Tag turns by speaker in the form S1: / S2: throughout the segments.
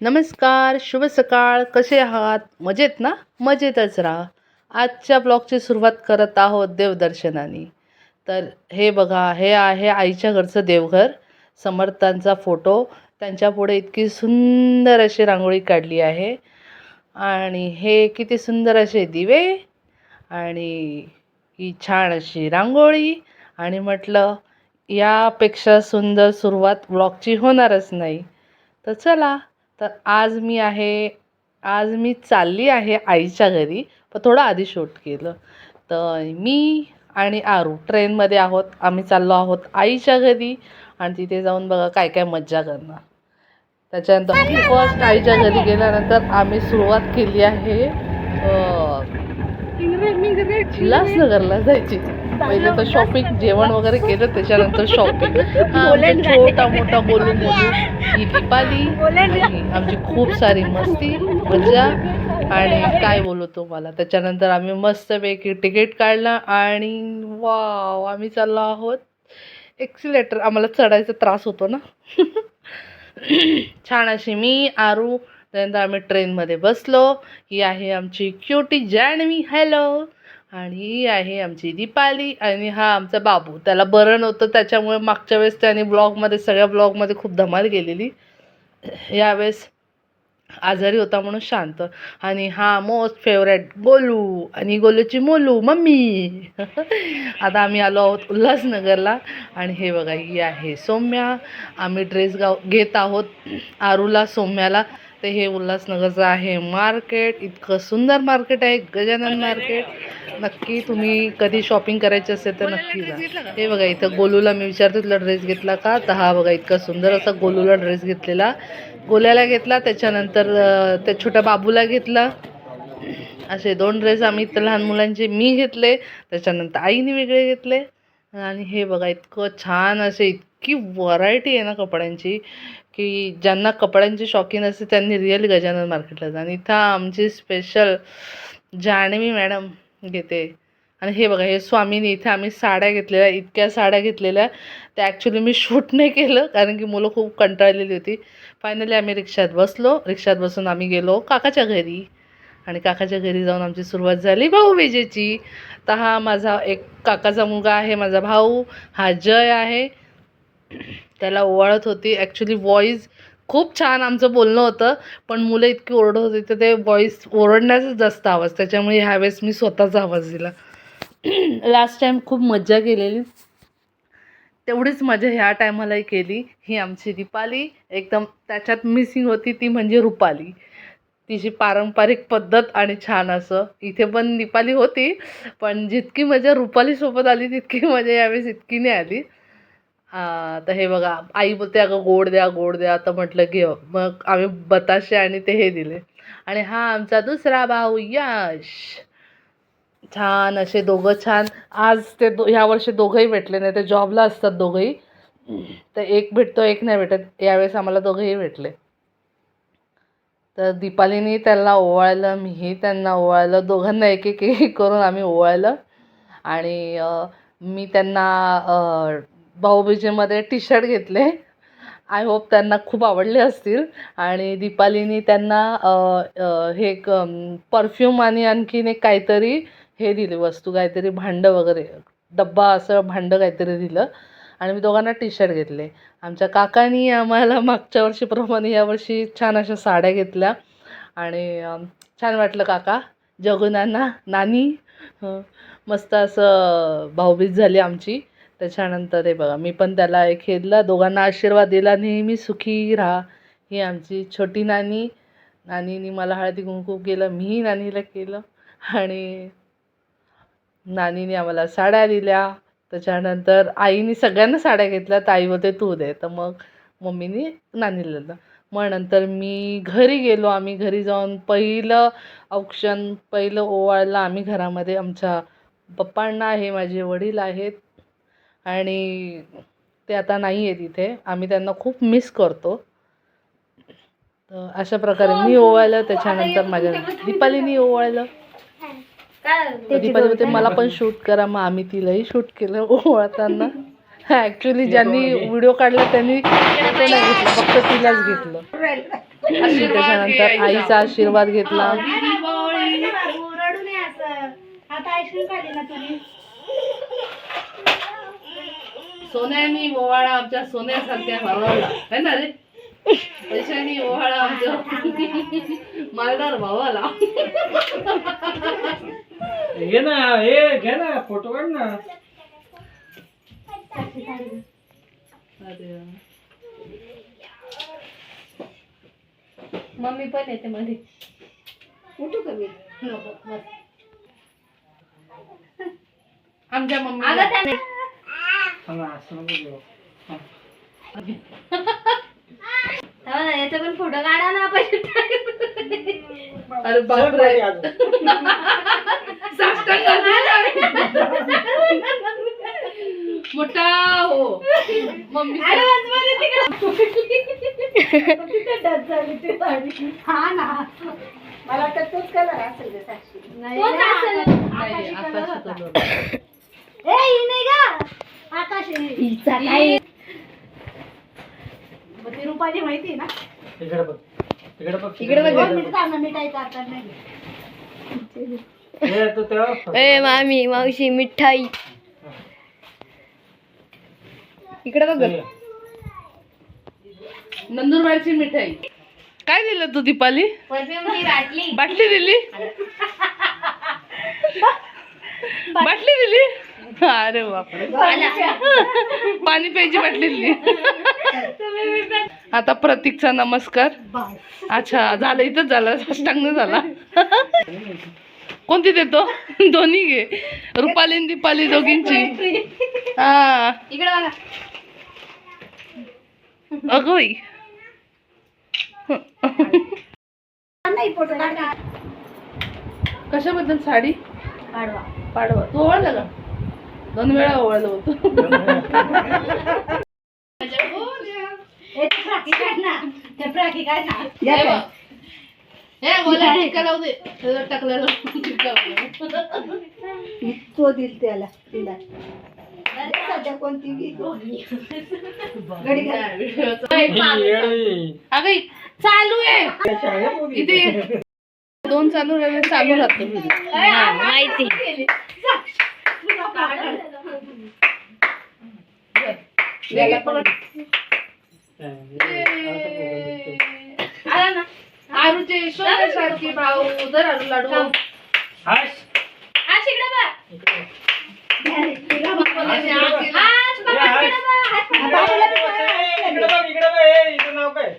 S1: नमस्कार शुभ सकाळ. कसे आहात? मजेत ना? मजेतच राहा. आजच्या ब्लॉगची सुरुवात करत आहोत देवदर्शनाने. तर हे बघा हे आहे आईच्या घरचं देवघर. समर्थांचा फोटो. त्यांच्यापुढे इतकी सुंदर अशी रांगोळी काढली आहे. आणि हे किती सुंदर असे दिवे. आणि ही छान अशी रांगोळी. आणि म्हटलं यापेक्षा सुंदर सुरुवात ब्लॉगची होणारच नाही. तर चला तर आज मी आहे आज मी चालली आहे आईच्या घरी पण थोडं आधी शूट केलं. तर मी आणि आरू ट्रेनमध्ये आहोत आम्ही चाललो आहोत आईच्या घरी आणि तिथे जाऊन बघा काय काय मज्जा करणार. त्याच्यानंतर फर्स्ट आईच्या घरी गेल्यानंतर आम्ही सुरुवात केली आहे उल्हासनगरला जायची. पहिले तर शॉपिंग जेवण वगैरे केलं त्याच्यानंतर शॉपिंग छोटा मोठा बोलून बोलून ही दीपाली आमची खूप सारी मस्ती मजा आणि काय बोलू तुम्हाला. त्याच्यानंतर आम्ही मस्तपैकी तिकीट काढला आणि वाव आम्ही चाललो आहोत. एक्सिलेटर आम्हाला चढायचा त्रास होतो ना. छान अशी मी आरू त्यानंतर आम्ही ट्रेनमध्ये बसलो. ही आहे आमची क्युटी जान्हवी हॅलो आणि ही आहे आमची दीपाली आणि हा आमचा बाबू. त्याला बरं नव्हतं त्याच्यामुळे मागच्या वेळेस त्याने ब्लॉगमध्ये सगळ्या ब्लॉगमध्ये खूप धमाल गेलेली यावेळेस आजारी होता म्हणून शांत. आणि हा मोस्ट फेवरेट गोलू आणि गोलूची मोलू मम्मी. आता आम्ही आलो आहोत उल्हासनगरला. आणि हे बघा ही आहे सौम्या. आम्ही ड्रेस गाव घेत आहोत आरूला सौम्याला. ते हे उल्हासनगरचं आहे मार्केट. इतकं सुंदर मार्केट आहे गजानन मार्केट. नक्की तुम्ही कधी शॉपिंग करायची असेल तर नक्की जा. हे बघा इथं गोलूला मी विचारते तुला ड्रेस घेतला का? तर हा बघा इतका सुंदर असा गोलूला ड्रेस घेतलेला. गोल्याला घेतला त्याच्यानंतर त्या छोट्या बाबूला घेतला. असे दोन ड्रेस आम्ही इथं लहान मुलांचे मी घेतले त्याच्यानंतर आईने वेगळे घेतले. आणि हे बघा इतकं छान असे इतकी व्हरायटी आहे ना कपड्यांची. की ज्यांना कपड्यांचे शौकीन असते त्यांनी रिअल गजानन मार्केटला जा आणि इथं आमची स्पेशल जाणवी मॅडम घेते. आणि हे बघा हे स्वामीनी इथे आम्ही साड्या घेतलेल्या इतक्या साड्या घेतलेल्या त्या ॲक्च्युली मी शूट नाही केलं कारण की मुलं खूप कंटाळलेली होती. फायनली आम्ही रिक्षात बसलो. रिक्षात बसून आम्ही गेलो काकाच्या घरी. आणि काकाच्या घरी जाऊन आमची सुरुवात झाली भाऊ विजेची. तर हा माझा एक काकाचा मुलगा आहे माझा भाऊ. हा जय आहे. त्याला ओवाळत होती. ॲक्च्युली व्हॉईस खूप छान आमचं बोलणं होतं पण मुलं इतकी ओरडत होती तर ते व्हॉईस ओरडण्याचाच जास्त आवाज. त्याच्यामुळे ह्यावेळेस मी स्वतःचा आवाज दिला. लास्ट टाईम खूप मज्जा केलेली. तेवढीच मजा ह्या टायमालाही केली. ही आमची दीपाली एकदम त्याच्यात मिसिंग होती ती म्हणजे रुपाली. तिची पारंपरिक पद्धत आणि छान असं. इथे पण दीपाली होती पण जितकी मजा रुपालीसोबत आली तितकी मजा यावेळेस इतकी नाही आली. हां तर हे बघा आई बोलते अगं गोड द्या गोड द्या तर म्हटलं घे. मग आम्ही बताशे आणि ते हे दिले. आणि हा आमचा दुसरा भाऊ यश. छान असे दोघं छान. आज ते दो ह्या वर्षी दोघंही भेटले नाही ते जॉबला असतात दोघंही. तर एक भेटतो एक नाही भेटत. यावेळेस आम्हाला दोघंही भेटले. तर दीपालीने त्यांना ओवाळलं मीही त्यांना ओवाळलं. दोघांना एक एक एक करून आम्ही ओवाळलं. आणि मी त्यांना भाऊबीजेमध्ये टी शर्ट घेतले. आय होप त्यांना खूप आवडले असतील. आणि दीपालीनी त्यांना हे एक परफ्यूम आणि आणखीन एक काहीतरी हे दिले वस्तू काहीतरी भांडं वगैरे डब्बा असं भांडं काहीतरी दिलं. आणि मी दोघांना टी शर्ट घेतले. आमच्या काकांनी आम्हाला मागच्या वर्षीप्रमाणे यावर्षी छान अशा साड्या घेतल्या. आणि छान वाटलं काका. जगुनांना नानी मस्त असं भाऊबीज झाली आमची. त्याच्यानंतर हे बघा मी पण त्याला एक हे दोघांना आशीर्वाद दिला नेहमी सुखी राहा. ही आमची छोटी नानी नानीने मला हळदी कुंकू केलं मीही नानीला केलं आणि नानीने आम्हाला साड्या दिल्या. त्याच्यानंतर आईने सगळ्यांना साड्या घेतल्या तर आई होते तू दे. तर मग मम्मीने नानीला दिलं. मग नंतर मी घरी गेलो आम्ही घरी जाऊन पहिलं औक्षण पहिलं ओवाळलं. आम्ही घरामध्ये आमच्या पप्पांना हे माझे वडील आहेत. आणि ते आता नाही आहेत इथे. आम्ही त्यांना खूप मिस करतो. तर अशा प्रकारे मी ओवाळलं त्याच्यानंतर माझ्या दीपालीनी ओवाळलं. दीपाली बोलते मला पण शूट करा मग आम्ही तिलाही शूट केलं ओवाळताना. ॲक्च्युली ज्यांनी व्हिडिओ काढला त्यांनी फोटो घेतला फक्त तिलाच घेतलं. त्याच्यानंतर आईचा आशीर्वाद घेतला.
S2: आता आईस्क्रीम खाली ना तुम्ही
S1: सोन्यानी ओवाळा आमच्या सोन्यासारख्या भावाला. है ना रे? पैशानी ओवाळा आमच्या मालदार भावाला.
S3: घे ना हे घे ना फोटो काढ ना.
S2: मम्मी पण येते मध्ये. उठू कमी
S1: आमच्या मम्मी
S2: याचा पण फोटो काढा ना
S1: अरे बापरे. साष्टांग मोठा हो मम्मी.
S2: हा ना मला वाटतं तोच कलर असेल गं साक्षी.
S1: नाही,
S2: आकाशी
S1: आकाशी
S2: color होता.
S1: color.
S2: ए, ही नाही गं. आकाशी. मग ती रुपाली माहिती आहे ना?
S3: इकडे बघ. इकडे बघ
S2: दोन मिनिटं थांब ना, मिठाई चालतात नाही.
S3: हे तू तेव्हा
S4: ए मामी मावशी मिठाई. इकडे बघ.
S3: हे.
S1: नंदुरबारची मिठाई. काय दिलं तू दीपाली? बाटली दिली? बाटली दिली? अरे बापरे. पाणी प्यायची बाटली दिली. आता प्रतीकचा नमस्कार. अच्छा झालं इथंच झालं. साष्टांग झाला. कोणती देतो? दोन्ही घे. रुपाली दीपाली दोघींची. हा. अगं बाई. कशाबद्दल साडी?
S2: काढवा
S1: पाडवा. तू का? दोन वेळा ओवाळलं होतं.
S2: ते दिल त्याला तिला. कोणती.
S1: अगं चालू आहे. इथे. दोन चालू राहिले चालू राहतो.
S4: माहिती.
S1: याला पकड.
S3: हे
S1: आला ना आरूचे सोन्यासारखे भाऊ लाडू
S3: हाश.
S2: हा,
S3: इकडे.
S2: बघ. बघ, बघ. हात-
S3: इकडे बघ, इकडे बघ, इथं नाव काय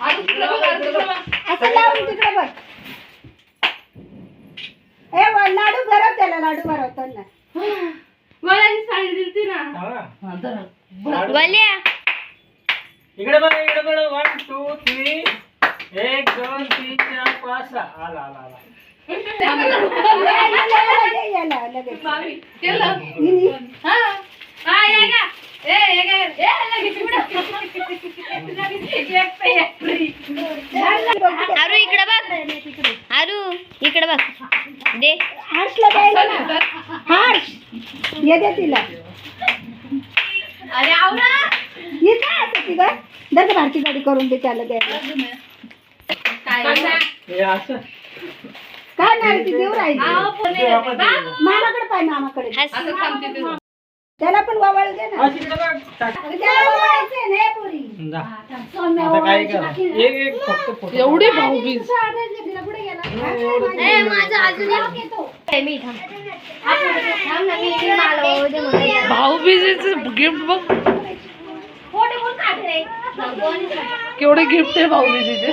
S1: आरू तिकडे बघ, आरू तिकडे बघ.
S2: असं लावून बघ ए लाडू भरव त्याला लाडू भरवताना
S1: वळाची साडी दिलती ना.
S3: हा.
S4: वल्या.
S3: इकडे बघ इकडे बघ. वन टू थ्री एक दोन तीन चार पाच सहा. आला आला आला.
S2: याला लगेच
S1: केलं. हा
S2: हा, ये का?
S4: आरू इकडे बघ. आरू इकडे बघ. दे.
S2: हर्षला द्यायला ना. हर्ष ये दे तिला. अरे आवडा ये काय असं ती गं? दर भारती गाडी करून दे त्याला द्यायला.
S3: हे असं.
S2: काय नाही ती देऊ राहिली. मामाकडे पाय मामाकडे. त्याला पण वावळ दे ना
S3: हाश इकडे बघ टाक.
S2: त्याला वावळायचंय ना, हे पोरी.
S3: जा.
S2: सौम्या
S3: आता काय
S2: वावळायची
S3: करा
S2: बाकी
S3: एक
S2: नाही.
S3: एक फक्त फोटो
S1: एवढी भाऊबीज
S2: तिला पुढे गेला.
S4: ए, माझं अजून एक.
S2: येतो.
S4: मी थांब थांब ना, मी मला वाहू दे मला.
S1: भाऊबीजेचं गिफ्ट बघ
S2: फोटो कोण काढ रे?
S1: केवढे गिफ्ट आहे भाऊबीजेचे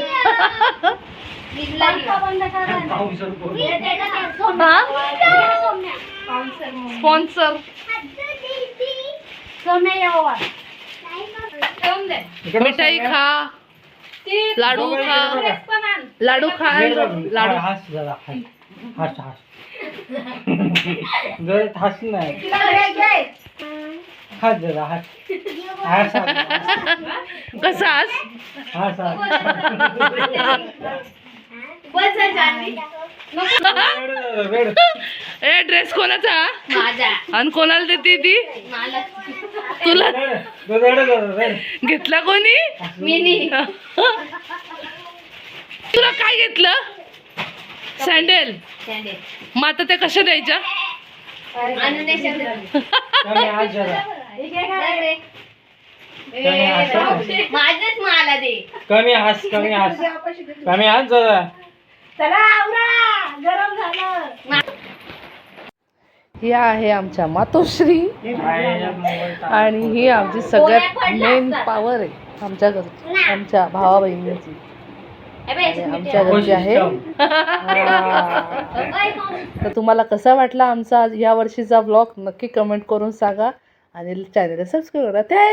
S2: पंखा बंद करा ना.
S3: पाहून पोरी
S2: हे दे ना, सौम्या. सौम्या.
S1: स्पॉन्सर
S2: सौम्या ये ओवाळ.
S3: इकडे बघ,
S1: मिठाई
S3: सगळ्या.
S1: खा लाडू
S3: बघ,
S1: खा
S3: इकडे बघा.
S1: लाडू खा
S3: इकडे बघ.
S1: लाडू
S3: हास जरा हास हास हास जर हास नाही
S2: तिला घे, घे.
S3: हास जरा हास हास
S1: कसास
S3: हास हास
S2: बस जा, जानवी.
S3: वेड वेड
S1: ए ड्रेस कोणाचा? आणि कोणाला देते ती?
S4: मला.
S1: तुला? घेतला कोणी?
S4: मिनी.
S1: तुला काय घेतलं? सँडेल मग आता ते कशा द्यायच्या?
S3: कमी हात जरा. कमी हात
S4: माझच मला दे.
S3: कमी हास कमी हास. कमी हात जरा.
S2: चला आवरा! गरम झालं.
S1: ही आहे आमच्या मातोश्री. आणि ही आमची सगळ्यात मेन पॉवर आहे आमच्या घर आमच्या भावा बहिणीची आमच्या घरची आहे. हा. तर तुम्हाला कसा वाटला आमचा या वर्षीचा ब्लॉग नक्की कमेंट करून सांगा. आणि चॅनलला सबस्क्राईब करा. थँक